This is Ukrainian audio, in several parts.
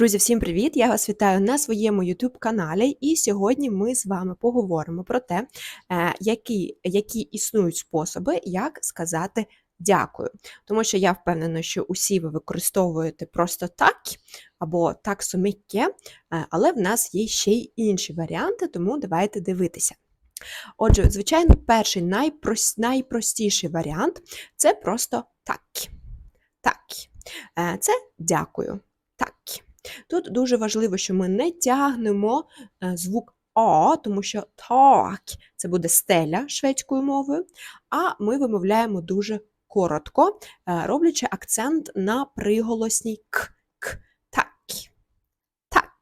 Друзі, всім привіт! Я вас вітаю на своєму YouTube каналі, і сьогодні ми з вами поговоримо про те, е, які, які існують способи, як сказати дякую. Тому що я впевнена, що усі ви використовуєте просто так або так суміке, але в нас є ще й інші варіанти, тому давайте дивитися. Отже, звичайно, перший найпрос, найпростіший варіант це просто так. Так. Е, це дякую. Так. Тут дуже важливо, що ми не тягнемо е, звук А, тому що так це буде стеля шведською мовою, а ми вимовляємо дуже коротко, е, роблячи акцент на приголосній к. к так.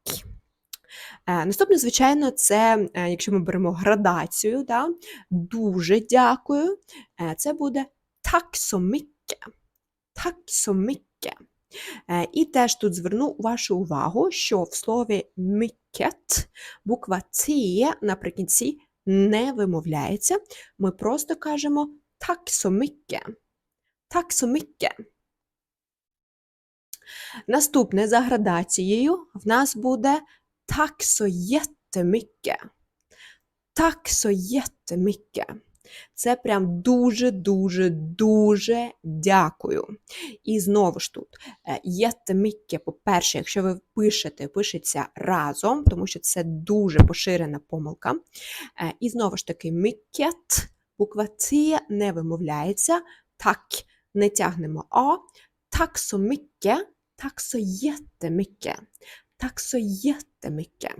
Е, наступне, звичайно, це, якщо ми беремо градацію, да, дуже дякую, це буде так så. Так så mycket. Е, і теж тут зверну вашу увагу, що в слові микет буква Ц наприкінці не вимовляється. Ми просто кажемо так så. Так så mycket. Наступне за градацією в нас буде так så Це прям дуже-дуже дуже дякую. І знову ж тут єтемікке, по-перше, якщо ви пишете, пишеться разом, тому що це дуже поширена помилка. Е, і знову ж таки, мікет, буква Ц не вимовляється, так не тягнемо А, так со мікке, так со єтемікке, так со єтемікке.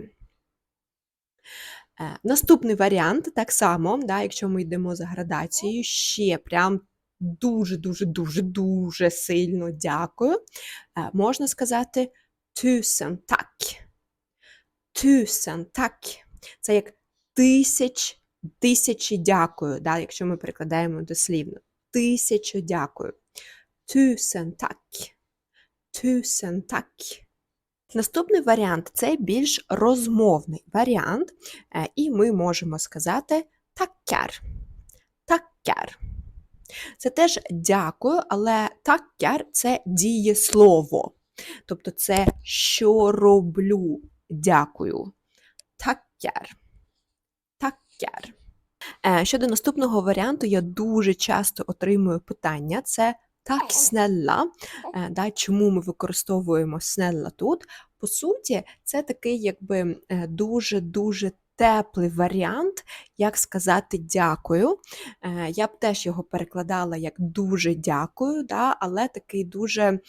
Е, наступний варіант, так само, да, якщо ми йдемо за градацією, ще прям дуже-дуже-дуже дуже сильно дякую. Е, можна сказати tusen так. Tusen так. Це як тисяч, тисячі дякую, да, якщо ми перекладаємо дослівно. Тисячу дякую. Tusen так. Tusen так. Наступний варіант це більш розмовний варіант, е, і ми можемо сказати таккяр. Таккяр. Це теж дякую, але таккяр це дієслово. Тобто це що роблю, дякую. Таккяр. Таккяр. Е, щодо наступного варіанту, я дуже часто отримую питання: це так, снелла. Е, да, Чому ми використовуємо снелла тут? По суті, це такий якби дуже-дуже теплий варіант, як сказати дякую. Е, я б теж його перекладала як дуже дякую, да, але такий дуже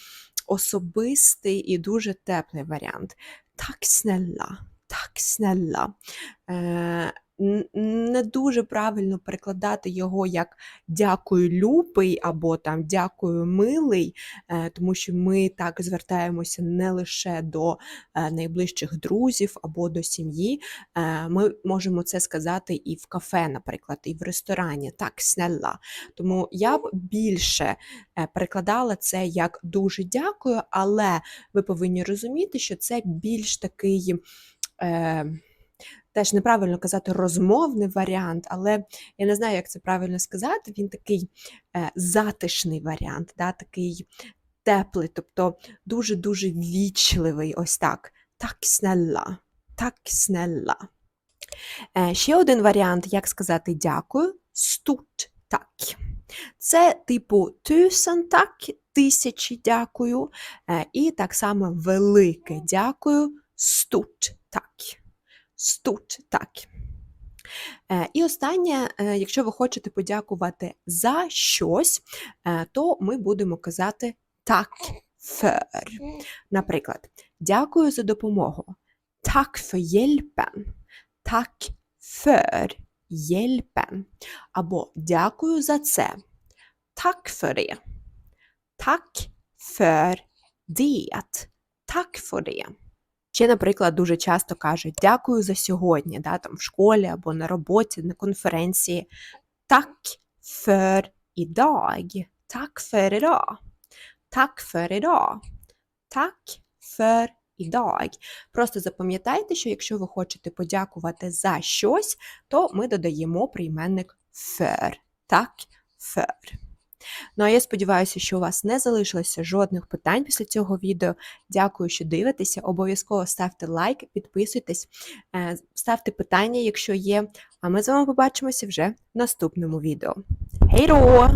особистий і дуже теплий варіант. Так, снелла, так, снелла. Не дуже правильно перекладати його як дякую, любий або там дякую, милий, е, тому що ми так звертаємося не лише до е, найближчих друзів або до сім'ї. Е, ми можемо це сказати і в кафе, наприклад, і в ресторані, так, снелла. Тому я б більше перекладала це як дуже дякую, але ви повинні розуміти, що це більш такий теж неправильно казати розмовний варіант, але я не знаю, як це правильно сказати. Він такий е, затишний варіант, да, такий теплий, тобто дуже-дуже вічливий, ось так. Так снелла, так снелла. Е, ще один варіант, як сказати дякую, стут так. Це типу тюсен так, тисячі дякую, е, і так само велике дякую, стут так. Так. Е, і останнє, е, якщо ви хочете подякувати за щось, е, то ми будемо казати так för. Наприклад, дякую за допомогу. Так för hjälpen. Так för hjälpen. Або дякую за це. Так för det. Так för det. Так för det. Ще, наприклад, дуже часто кажуть дякую за сьогодні, да, там в школі або на роботі, на конференції. Так för idag. Так för idag. Так för idag. Так för idag. Просто запам'ятайте, що якщо ви хочете подякувати за щось, то ми додаємо прийменник för. Так, för. Ну а я сподіваюся, що у вас не залишилося жодних питань після цього відео. Дякую, що дивитеся. Обов'язково ставте лайк, підписуйтесь, е, ставте питання, якщо є. А ми з вами побачимося вже в наступному відео. Хейро!